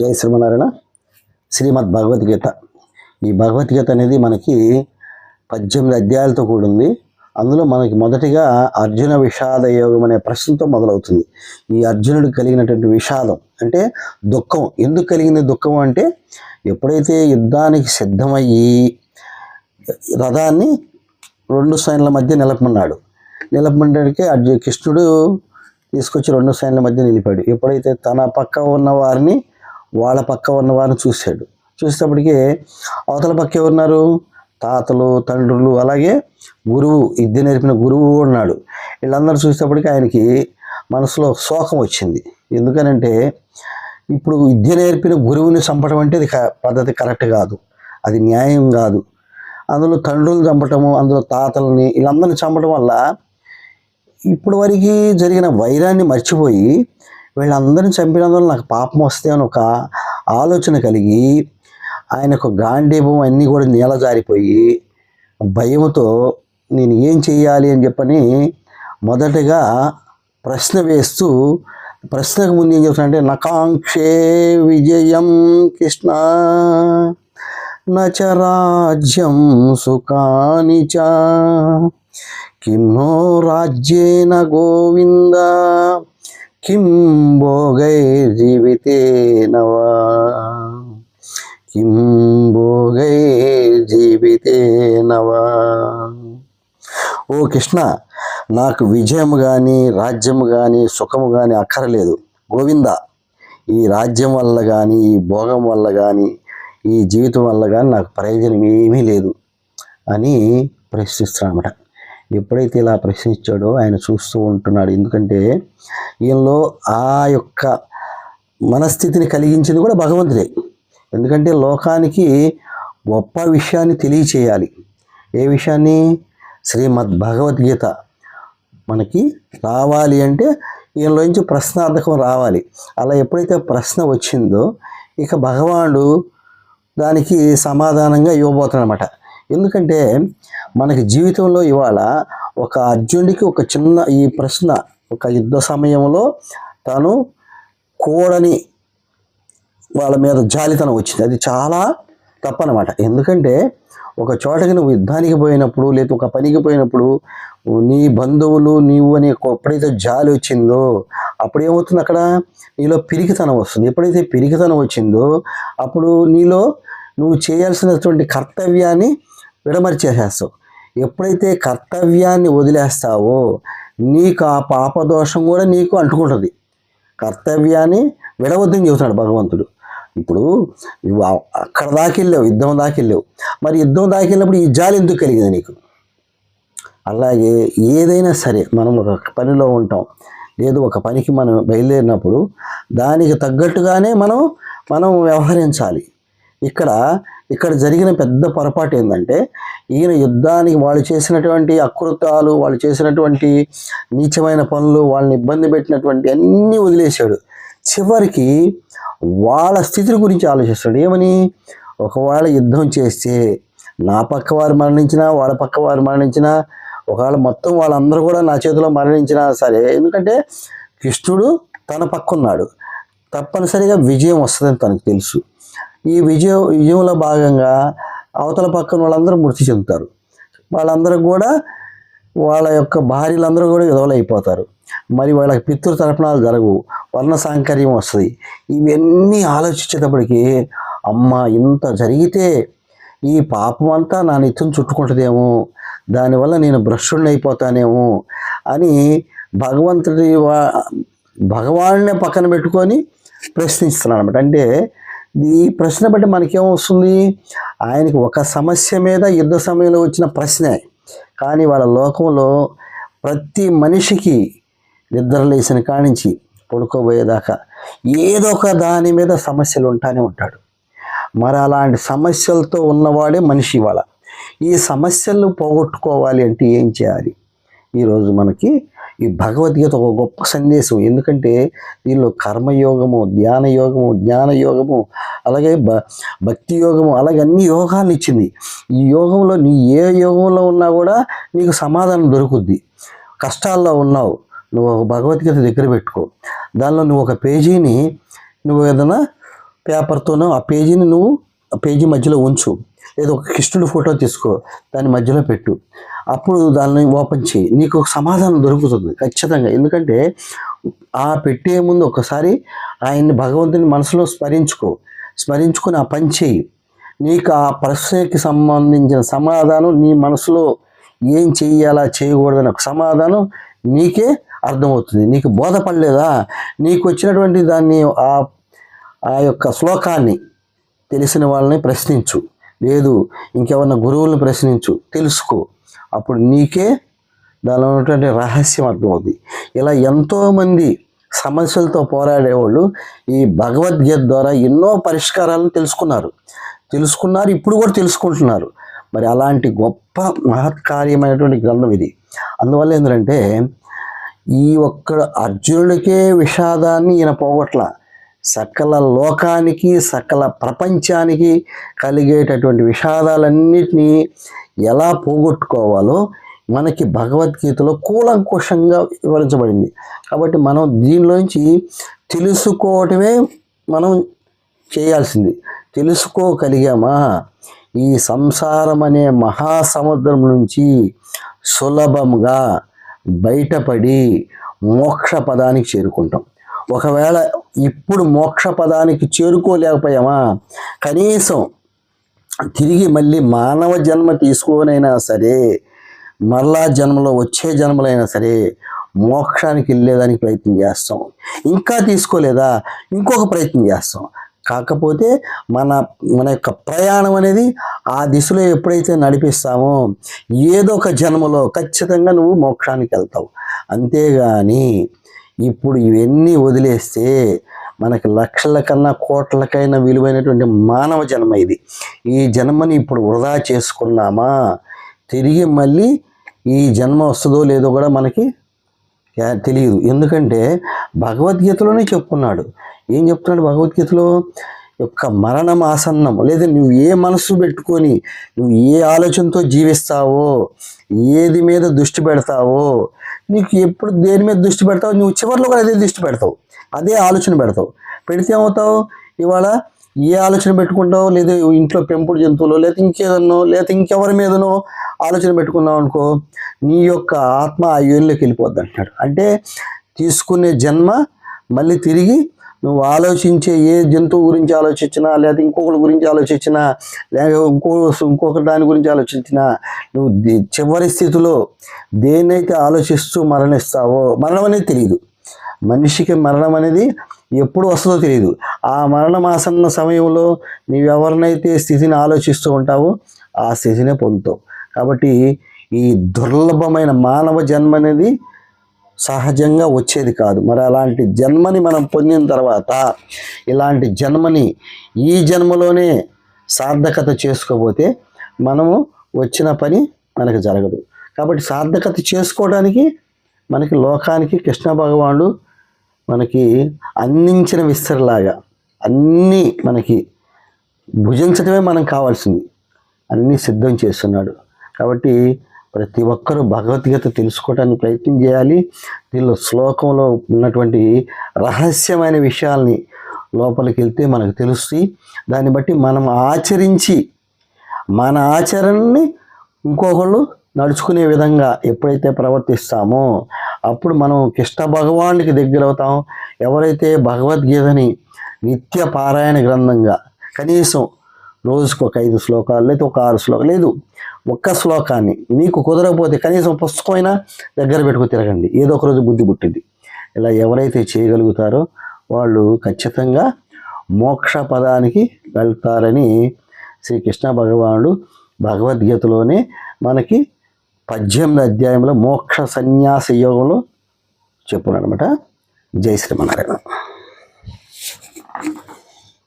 జయ శ్రీమనారాయణ శ్రీమద్ భగవద్గీత. ఈ భగవద్గీత అనేది మనకి పద్దెనిమిది అధ్యాయాలతో కూడింది. అందులో మనకి మొదటిగా అర్జున విషాద యోగం అనే ప్రశ్నతో మొదలవుతుంది. ఈ అర్జునుడికి కలిగినటువంటి విషాదం అంటే దుఃఖం. ఎందుకు కలిగింది దుఃఖం అంటే ఎప్పుడైతే యుద్ధానికి సిద్ధమయ్యి రథాన్ని రెండు సైన్ల మధ్య నిలపమన్నాడు. నిలపమనడానికి అర్జు కృష్ణుడు తీసుకొచ్చి రెండు సైన్ల మధ్య నిలిపాడు. ఎప్పుడైతే తన పక్క ఉన్న వారిని వాళ్ళ పక్క ఉన్న వారిని చూశాడు. చూసేటప్పటికి అవతల పక్క ఎవరున్నారు? తాతలు తండ్రులు అలాగే గురువు విద్య నేర్పిన గురువు ఉన్నాడు. వీళ్ళందరూ చూసేటప్పటికి ఆయనకి మనసులో శోకం వచ్చింది. ఎందుకనంటే ఇప్పుడు విద్య నేర్పిన గురువుని చంపడం అంటే అది క- పద్ధతి కరెక్ట్ కాదు. అది న్యాయం కాదు. అందులో తండ్రులు చంపటము అందులో తాతల్ని వీళ్ళందరిని చంపడం వల్ల ఇప్పుడు వరకు జరిగిన వైరాన్ని మర్చిపోయి వీళ్ళందరిని చంపినందువల్ల నాకు పాపం వస్తే అని ఒక ఆలోచన కలిగి ఆయనకు గాంధీభం అన్నీ కూడా నేల జారిపోయి భయంతో నేను ఏం చేయాలి అని చెప్పని మొదటగా ప్రశ్న వేస్తూ ప్రశ్నకు ముందు ఏం చెప్తానంటే నకాంక్షే విజయం కృష్ణ. నచ రాజ్యం సుఖాని చ. కిన్నో రాజ్యేన గోవింద. కిం భోగైర్జీవితేన వా కిం భోగైర్జీవితేన వా ఓ కృష్ణ నాకు విజయం కానీ రాజ్యం కానీ సుఖము కానీ అక్కరలేదు. గోవింద ఈ రాజ్యం వల్ల కానీ ఈ భోగం వల్ల కానీ ఈ జీవితం వల్ల కానీ నాకు ప్రయోజనం ఏమీ లేదు అని ప్రశ్నిస్తున్నామట ఎప్పుడైతే ఇలా ప్రశ్నించాడో ఆయన చూస్తూ ఉంటున్నాడు. ఎందుకంటే ఈయనలో ఆ యొక్క మనస్థితిని కలిగించింది కూడా భగవంతుడే. ఎందుకంటే లోకానికి గొప్ప విషయాన్ని తెలియచేయాలి. ఏ విషయాన్ని? శ్రీమద్ భగవద్గీత మనకి రావాలి అంటే ఈయనలోంచి ప్రశ్నార్థకం రావాలి. అలా ఎప్పుడైతే ప్రశ్న వచ్చిందో ఇక భగవానుడు దానికి సమాధానంగా ఇవ్వబోతున్నమాట ఎందుకంటే మనకి జీవితంలో ఇవాళ ఒక అర్జునుడికి ఒక చిన్న ఈ ప్రశ్న ఒక యుద్ధ సమయంలో తను కోడని వాళ్ళ మీద జాలితనం వచ్చింది. అది చాలా తప్పనమాట. ఎందుకంటే ఒక చోటకి నువ్వు యుద్ధానికి పోయినప్పుడు లేదా ఒక పనికి పోయినప్పుడు నీ బంధువులు నీవు అని ఎప్పుడైతే జాలి వచ్చిందో అప్పుడు ఏమవుతుంది అక్కడ? నీలో పిరికితనం వస్తుంది. ఎప్పుడైతే పిరికితనం వచ్చిందో అప్పుడు నీలో నువ్వు చేయాల్సినటువంటి కర్తవ్యాన్ని విడమరిచేసేస్తావు. ఎప్పుడైతే కర్తవ్యాన్ని వదిలేస్తావో నీకు ఆ పాపదోషం కూడా నీకు అంటుకుంటుంది. కర్తవ్యాన్ని విడవద్దని చెబుతున్నాడు భగవంతుడు. ఇప్పుడు అక్కడ దాకెళ్ళావు యుద్ధం దాకెళ్ళావు మరి యుద్ధం దాకెళ్ళినప్పుడు ఈ జాలి ఎందుకు కలిగింది నీకు? అలాగే ఏదైనా సరే మనం ఒక పనిలో ఉంటాం. లేదు ఒక పనికి మనం బయలుదేరినప్పుడు దానికి తగ్గట్టుగానే మనం మనం వ్యవహరించాలి. ఇక్కడ ఇక్కడ జరిగిన పెద్ద పొరపాటు ఏంటంటే ఈయన యుద్ధానికి వాళ్ళు చేసినటువంటి అకృతాలు వాళ్ళు చేసినటువంటి నీచమైన పనులు వాళ్ళని ఇబ్బంది పెట్టినటువంటి అన్నీ వదిలేశాడు. చివరికి వాళ్ళ స్థితి గురించి ఆలోచిస్తాడు. ఏమని? ఒకవేళ యుద్ధం చేస్తే నా పక్క వారు మరణించినా వాళ్ళ పక్క వారు మరణించినా ఒకవేళ మొత్తం వాళ్ళందరూ కూడా నా చేతిలో మరణించినా సరే ఎందుకంటే కృష్ణుడు తన పక్క ఉన్నాడు తప్పనిసరిగా విజయం వస్తుందని తనకు తెలుసు. ఈ విజయం విజయంలో భాగంగా అవతల పక్కన వాళ్ళందరూ మృతి చెందుతారు. వాళ్ళందరూ కూడా వాళ్ళ యొక్క భార్యలందరూ కూడా విధవలైపోతారు మరి వాళ్ళకి పితృ తర్పణాలు జరగవు. వర్ణ సాంకర్యం వస్తుంది. ఇవన్నీ ఆలోచించేటప్పటికి అమ్మ ఇంత జరిగితే ఈ పాపం అంతా నా నిత్యం చుట్టుకుంటుందేమో దానివల్ల నేను భ్రష్టుడిని అయిపోతానేమో అని భగవంతుడి వా భగవాన్నే పక్కన పెట్టుకొని ప్రశ్నిస్తున్నాను అనమాట అంటే ఈ ప్రశ్న బట్టి మనకేమొస్తుంది ఆయనకి ఒక సమస్య మీద యుద్ధ సమయంలో వచ్చిన ప్రశ్నే. కానీ వాళ్ళ లోకంలో ప్రతి మనిషికి నిద్ర లేచిన కానించి పడుకోబోయేదాకా ఏదో ఒక దాని మీద సమస్యలు ఉంటానే ఉంటాడు. మరి అలాంటి సమస్యలతో ఉన్నవాడే మనిషి ఇవాళ. ఈ సమస్యలను పోగొట్టుకోవాలి అంటే ఏం చేయాలి? ఈరోజు మనకి ఈ భగవద్గీత ఒక గొప్ప సందేశం. ఎందుకంటే దీనిలో కర్మయోగము ధ్యాన యోగము జ్ఞాన యోగము అలాగే భ భక్తి యోగము అలాగే అన్ని యోగాలు ఇచ్చింది. ఈ యోగంలో నీ ఏ యోగంలో ఉన్నా కూడా నీకు సమాధానం దొరుకుద్ది. కష్టాల్లో ఉన్నావు. నువ్వు భగవద్గీత దగ్గర పెట్టుకో. దానిలో నువ్వు ఒక పేజీని నువ్వు ఏదైనా పేపర్తోనో ఆ పేజీని నువ్వు ఆ పేజీ మధ్యలో ఉంచు. లేదా ఒక కృష్ణుడి ఫోటో తీసుకో. దాని మధ్యలో పెట్టు. అప్పుడు దాన్ని ఓపెన్ చేయి. నీకు ఒక సమాధానం దొరుకుతుంది ఖచ్చితంగా. ఎందుకంటే ఆ పెట్టే ముందు ఒకసారి ఆయన్ని భగవంతుని మనసులో స్మరించుకో. స్మరించుకొని ఆ పని చేయి. నీకు ఆ ప్రశ్నకి సంబంధించిన సమాధానం నీ మనసులో ఏం చేయాలా చేయకూడదని ఒక సమాధానం నీకే అర్థమవుతుంది. నీకు బోధపడలేదా? నీకు వచ్చినటువంటి దాన్ని ఆ ఆ యొక్క శ్లోకాన్ని తెలిసిన వాళ్ళని ప్రశ్నించు. లేదు ఇంకెవరన్నా గురువులను ప్రశ్నించు. తెలుసుకో. అప్పుడు నీకే దానిలో ఉన్నటువంటి రహస్యం అర్థమవుతుంది ఇలా ఎంతోమంది సమస్యలతో పోరాడేవాళ్ళు ఈ భగవద్గీత ద్వారా ఎన్నో పరిష్కారాలను తెలుసుకున్నారు. తెలుసుకున్నారు ఇప్పుడు కూడా తెలుసుకుంటున్నారు. మరి అలాంటి గొప్ప మహత్కార్యమైనటువంటి గ్రంథం ఇది. అందువల్ల ఏంటంటే ఈ ఒక్క అర్జునుడికే విషాదాన్ని ఈయన పోగొట్ల. సకల లోకానికి సకల ప్రపంచానికి కలిగేటటువంటి విషాదాలన్నిటినీ ఎలా పోగొట్టుకోవాలో మనకి భగవద్గీతలో కూలంకుషంగా వివరించబడింది. కాబట్టి మనం దీనిలోంచి తెలుసుకోవటమే మనం చేయాల్సింది. తెలుసుకోగలిగామా? ఈ సంసారం అనే మహాసముద్రం నుంచి సులభంగా బయటపడి మోక్ష పదానికి చేరుకుంటాం. ఒకవేళ ఇప్పుడు మోక్ష పదానికి చేరుకోలేకపోయామా? కనీసం తిరిగి మళ్ళీ మానవ జన్మ తీసుకోనైనా సరే మరలా జన్మలో వచ్చే జన్మలైనా సరే మోక్షానికి వెళ్ళేదానికి ప్రయత్నం చేస్తాం. ఇంకా తీసుకోలేదా? ఇంకొక ప్రయత్నం చేస్తాం. కాకపోతే మన మన యొక్క ప్రయాణం అనేది ఆ దిశలో ఎప్పుడైతే నడిపిస్తామో ఏదో ఒక జన్మలో ఖచ్చితంగా నువ్వు మోక్షానికి వెళ్తావు. అంతేగాని ఇప్పుడు ఇవన్నీ వదిలేస్తే మనకి లక్షల కన్నా కోట్లకైనా విలువైనటువంటి మానవ జన్మ ఇది. ఈ జన్మని ఇప్పుడు వృధా చేసుకున్నామా? తిరిగి మళ్ళీ ఈ జన్మ వస్తుందో లేదో కూడా మనకి తెలియదు. ఎందుకంటే భగవద్గీతలోనే చెప్పుకున్నాడు ఏం చెప్తున్నాడు భగవద్గీతలో? యొక్క మరణం ఆసన్నం. లేదా నువ్వు ఏ మనసు పెట్టుకొని నువ్వు ఏ ఆలోచనతో జీవిస్తావో ఏది మీద దృష్టి పెడతావో నీకు ఎప్పుడు దేని మీద దృష్టి పెడతావు నువ్వు చివరిలో కూడా అదే దృష్టి పెడతావు. అదే ఆలోచన పెడతావు. పెడితే ఏమవుతావు? ఇవాళ ఏ ఆలోచన పెట్టుకుంటావు? లేదా ఇంట్లో పెంపుడు జంతువులు లేదా ఇంకేదన్నో లేదా ఇంకెవరి మీదనో ఆలోచన పెట్టుకున్నావు అనుకో నీ యొక్క ఆత్మ ఆ యోనిలోకి వెళ్ళిపోద్ది అంటున్నాడు. అంటే తీసుకునే జన్మ మళ్ళీ తిరిగి నువ్వు ఆలోచించే ఏ జంతువు గురించి ఆలోచించినా లేదా ఇంకొకరి గురించి ఆలోచించినా లేదా ఇంకో ఇంకొక దాని గురించి ఆలోచించినా నువ్వు చివరి స్థితిలో దేన్నైతే ఆలోచిస్తూ మరణిస్తావో మరణం అనేది తెలియదు. మనిషికి మరణం అనేది ఎప్పుడు వస్తుందో తెలియదు. ఆ మరణం ఆసన్న సమయంలో నీవెవరినైతే స్థితిని ఆలోచిస్తూ ఉంటావో ఆ స్థితినే పొందుతావు. కాబట్టి ఈ దుర్లభమైన మానవ జన్మ అనేది సహజంగా వచ్చేది కాదు. మరి అలాంటి జన్మని మనం పొందిన తర్వాత ఇలాంటి జన్మని ఈ జన్మలోనే సార్థకత చేసుకోకపోతే మనము వచ్చిన పని మనకు జరగదు. కాబట్టి సార్థకత చేసుకోవడానికి మనకి లోకానికి కృష్ణ భగవానుడు మనకి అందించిన విస్తరలాగా అన్నీ మనకి భుజించడమే మనం కావాల్సింది. అన్నీ సిద్ధం చేస్తున్నాడు. కాబట్టి ప్రతి ఒక్కరూ భగవద్గీత తెలుసుకోవడానికి ప్రయత్నం చేయాలి. దీనిలో శ్లోకంలో ఉన్నటువంటి రహస్యమైన విషయాల్ని లోపలికి వెళ్తే మనకు తెలుస్తుంది దాన్ని బట్టి మనం ఆచరించి మన ఆచరణని ఇంకొకళ్ళు నడుచుకునే విధంగా ఎప్పుడైతే ప్రవర్తిస్తామో అప్పుడు మనం కృష్ణ భగవానుడికి దగ్గర అవుతాం. ఎవరైతే భగవద్గీతని నిత్య పారాయణ గ్రంథంగా కనీసం రోజుకు ఒక ఐదు శ్లోకాలు లేదా ఒక ఆరు శ్లోకాలు లేదు ఒక్క శ్లోకాన్ని మీకు కుదరకపోతే కనీసం పుస్తకమైనా దగ్గర పెట్టుకు తిరగండి. ఏదో ఒక రోజు బుద్ధి పుట్టింది. ఇలా ఎవరైతే చేయగలుగుతారో వాళ్ళు ఖచ్చితంగా మోక్ష పదానికి వెళ్తారని శ్రీకృష్ణ భగవానుడు భగవద్గీతలోనే మనకి పద్దెనిమిది అధ్యాయంలో మోక్ష సన్యాస యోగంలో చెప్పున్నాడు జై శ్రీమన్నారాయణ.